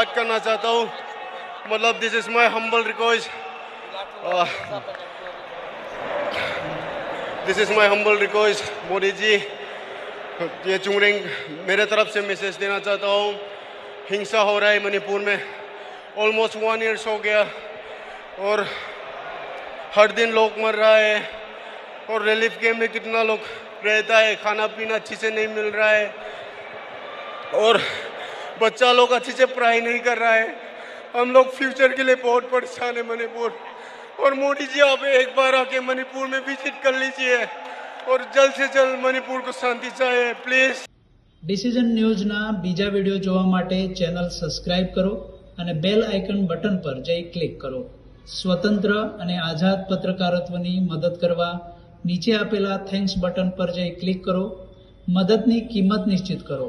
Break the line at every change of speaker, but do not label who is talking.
बात करना चाहता हूँ मतलब this is my humble request this is my humble request Modi ji ये चुंगरिंग मेरे तरफ से मैसेज देना चाहता हूँ हिंसा हो रहा है मणिपुर में ऑलमोस्ट वन ईयर्स हो गया और हर दिन लोग मर रहा है और रिलीफ कैम्प में कितना लोग रहता है खाना पीना अच्छे से नहीं मिल रहा है और બચ્ચા લોકો અચ્છી સે પ્રાઈ નહીં કર રહા હે હમ લોગ ફ્યુચર કે લિયે બહોત પરેશાન હે મનીપુર ઓર મોદીજી આબે એક બાર આકે મનીપુર મે વિઝિટ કર લેજીએ ઓર જલસે જલ મનીપુર કો શાંતિ ચાહે પ્લીઝ
ડિસિઝન ન્યૂઝ ના બીજા વિડિયો જોવા માટે ચેનલ સબસ્ક્રાઇબ કરો અને બેલ આઇકન બટન પર જઈ ક્લિક કરો સ્વતંત્ર અને આઝાદ પત્રકારત્વ ની મદદ કરવા નીચે આપેલા થેન્ક્સ બટન પર જઈ ક્લિક કરો મદદ ની કિંમત નિશ્ચિત કરો